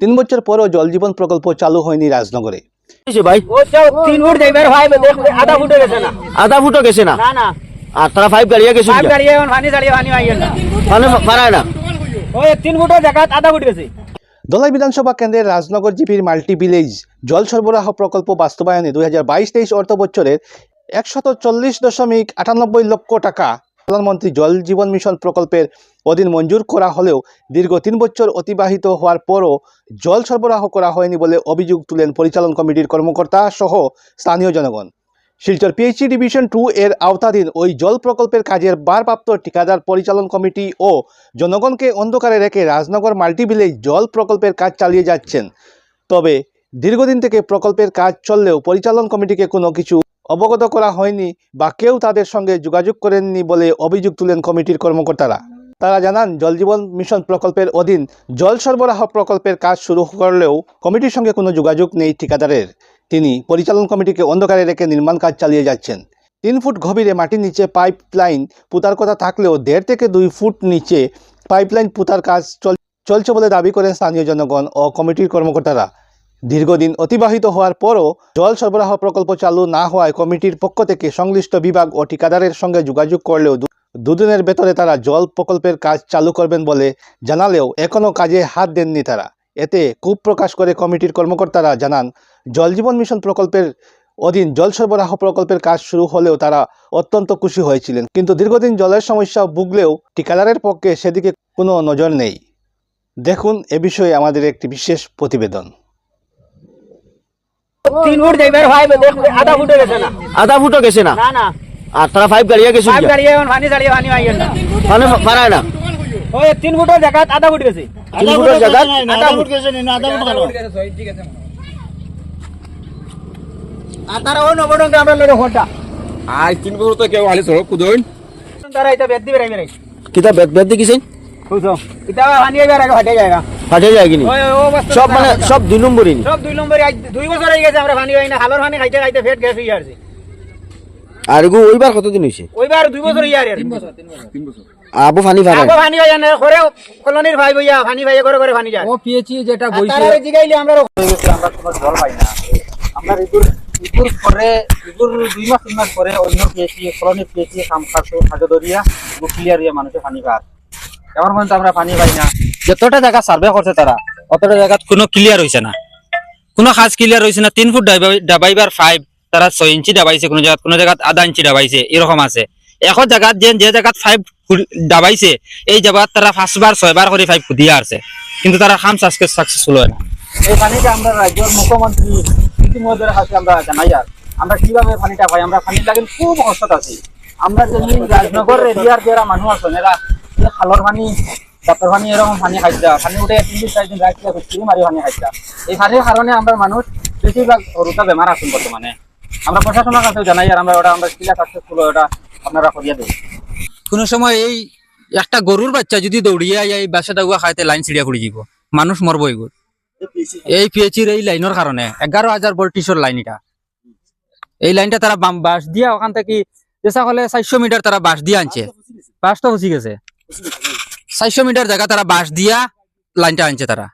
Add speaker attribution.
Speaker 1: তিন বছর পরও জল জীবন প্রকল্প চালু হয়নি রাজনগরে।
Speaker 2: ভাই?
Speaker 3: তিন ফুট যাইবার ভাই আধা ফুটে গেছে না।
Speaker 2: আধা ফুটও গেছে না?
Speaker 3: না না।
Speaker 2: আর তারা ফাইভ গাড়িয়ে গেছে
Speaker 3: পাইপ গাড়িয়ে এখন দাঁড়িয়ে পানি আইয়েন না
Speaker 2: পারায় না?
Speaker 3: ওই তিন ফুটের জায়গাত আধা ফুট গেছে।
Speaker 1: দলাই বিধানসভা কেন্দ্রের রাজনগর জিপির মাল্টি ভিলেজ জল সরবরাহ প্রকল্প বাস্তবায়নে দুই হাজার বাইশ তেইশ অর্থ বছরের একশত চল্লিশ দশমিক আটানব্বই লক্ষ টাকা প্রধানমন্ত্রী জল জীবন মিশন প্রকল্পের অধীন মঞ্জুর করা হলেও দীর্ঘ তিন বছর অতিবাহিত হওয়ার পরও জল সরবরাহ করা হয়নি বলে অভিযোগ তুলেন পরিচালন কমিটির কর্মকর্তা সহ স্থানীয় জনগণ। শিলচর পিএইচি ডিভিশন টু এর আওতাধীন ওই জল প্রকল্পের কাজের ভারপ্রাপ্ত ঠিকাদার পরিচালন কমিটি ও জনগণকে অন্ধকারে রেখে রাজনগর মাল্টি ভিলেজ জল প্রকল্পের কাজ চালিয়ে যাচ্ছেন। তবে দীর্ঘদিন থেকে প্রকল্পের কাজ চললেও পরিচালন কমিটিকে কোনো কিছু অবগত করা হয়নি বা কেউ তাদের সঙ্গে যোগাযোগ করেননি বলে অভিযোগ তুলেন কমিটির কর্মকর্তারা। তারা জানান, জল জীবন মিশন প্রকল্পের অধীন জল সরবরাহ প্রকল্পের কাজ শুরু করলেও কমিটির সঙ্গে কোনো যোগাযোগ নেই ঠিকাদারের। তিনি পরিচালন কমিটিকে অন্ধকারে রেখে নির্মাণ কাজ চালিয়ে যাচ্ছেন। তিন ফুট গভীরে মাটির নিচে পাইপ লাইন পুতার কথা থাকলেও দেড় থেকে দুই ফুট নিচে পাইপলাইন পুতার কাজ চল- চলছে বলে দাবি করেন স্থানীয় জনগণ ও কমিটির কর্মকর্তারা। দীর্ঘদিন অতিবাহিত হওয়ার পরও জল সরবরাহ প্রকল্প চালু না হওয়ায় কমিটির পক্ষ থেকে সংশ্লিষ্ট বিভাগ ও ঠিকাদারের সঙ্গে যোগাযোগ করলেও দুদিনের ভেতরে তারা জল প্রকল্পের কাজ চালু করবেন বলে জানালেও এখনও কাজে হাত দেননি তারা। এতে ক্ষোভ প্রকাশ করে কমিটির কর্মকর্তারা জানান, জল জীবন মিশন প্রকল্পের অধীন জল সরবরাহ প্রকল্পের কাজ শুরু হলেও তারা অত্যন্ত খুশি হয়েছিলেন। কিন্তু দীর্ঘদিন জলের সমস্যা ভুগলেও ঠিকাদারের পক্ষে সেদিকে কোনো নজর নেই। দেখুন এ বিষয়ে আমাদের একটি বিশেষ প্রতিবেদন।
Speaker 3: তিন ফুট যাইবার দেখ আধা ফুটে গেছে না।
Speaker 2: আধা ফুটও গেছে না।
Speaker 3: না? না
Speaker 2: আর তারা ফাইভ গাড়িয়ে গেছে
Speaker 3: পাইপ গাড়িয়ে এখন পানি দাঁড়িয়ে পানি আইয়েন না
Speaker 2: মানে পারায় না?
Speaker 3: ওই তিন ফুটের জায়গাত আধা ফুট গেছে।
Speaker 2: তিন ফুটের জায়গা
Speaker 3: আধা ফুট গেছে না আধা ফুট গেছে। আর তারা ওই নবরঙ্গে আমরা লড়ে ফোনটা
Speaker 4: আর তিন বছর তো কেউ আলি সড়ক কুদইন
Speaker 3: তারা এটা বেদ দিবে রাইবে রাই
Speaker 2: কিতা বেদ বেদ দেখিছেন
Speaker 3: বুঝছ? এটা আগে ফাটে
Speaker 2: যায় কিনি? সব মানে সব দুই নম্বরই
Speaker 3: সব দুই নম্বরে আজ দুই বছর হয়ে গেছে আমরা পানি পাই না। হালর পানি খাইতে খাইতে ফেট গ্যাস হয়ে
Speaker 2: আর এগু ওইবার কতদিন হয়েছে
Speaker 3: ওইবার দুই বছর হয়ে আর
Speaker 4: তিন বছর
Speaker 2: আবু ফানি ফারায়
Speaker 3: আগে পানি পাই না করে কলোনির ভাই ভাইয়া পানি ভাইয়া করে করে পানি যায়।
Speaker 5: ও পিএইচি যেটা বইছে
Speaker 3: তারা জিগাইলে আমরা
Speaker 5: আমরা কোনো জল পাই না। আমরা ইগুর ইগুর পরে ইগুর দুই মাস তিন মাস পরে অন্য পিএইচি কলোনি পিএইচি কাম কাজে ইগুর ক্লিয়ার হইয়া মানুষের পানি পার এমন পর্যন্ত আমরা পানি পাই না। যতটা জায়গা সার্ভে করছে তারা, অতটা জায়গা
Speaker 6: কোনো ক্লিয়ার হয়েছে না। কোনো খাস ক্লিয়ার হয়েছে না, তিন ফুট ডাবাইবার ফাইভ তারা ছয় ইঞ্চি ডাবাইছে কোনো জায়গাত কোনো জায়গাত আধা ইঞ্চি ডাবাইছে এরকম আছে। এখন জায়গাত যে জায়গাত ফাইভ ডাবাইছে এই জায়গাত তারা পাঁচবার ছয়বার করে ফাইভ দিয়া আছে। কিন্তু তারা খাম সাকসেসফুল হয় না।
Speaker 5: এই পানিটা আমরা রাজ্যের মুখ্যমন্ত্রী ইতিমধ্যে কাছে আমরা জানাই আর। আমরা কীভাবে পানিটা পাই? আমরা পানি লাগে খুব কষ্টত আছি। আমরা যেমনি রাজনগর এরিয়ার যারা মানুষ আছেন এরা খালর পানি ডাক্তার পানি এরকম পানি খাইছা। পানি উঠে তিন দিন চার দিন রাখতে খুচরি মারি পানি খাইছা। এই পানির কারণে আমরা মানুষ বেশিরভাগ রোগা বেমার আছেন বর্তমানে আমরা প্রশাসনের কাছে জানাই আর আমরা ওটা আমরা কিলা সাকসেসফুল ওটা আপনারা করিয়া দেই।
Speaker 6: কোনো সময় এই একটা গরুর বাচ্চা যদি দৌড়িয়ে আই এই বাসাটা উয়া খাইতে লাইন ছিড়িয়া পড়ে যাব মানুষ মরবো এগুলো এই পিএচির এই লাইনের কারণে এগারো হাজার ভোল্টিসের লাইন এটা। এই লাইনটা তারা বাস দিয়া, ওখান থেকে যেসা হলে চারশো মিটার তারা বাস দিয়ে আনছে। বাসটা বসে গেছে। চারশো মিটার জায়গা তারা বাঁশ দিয়া লাইনটা আনছে তারা।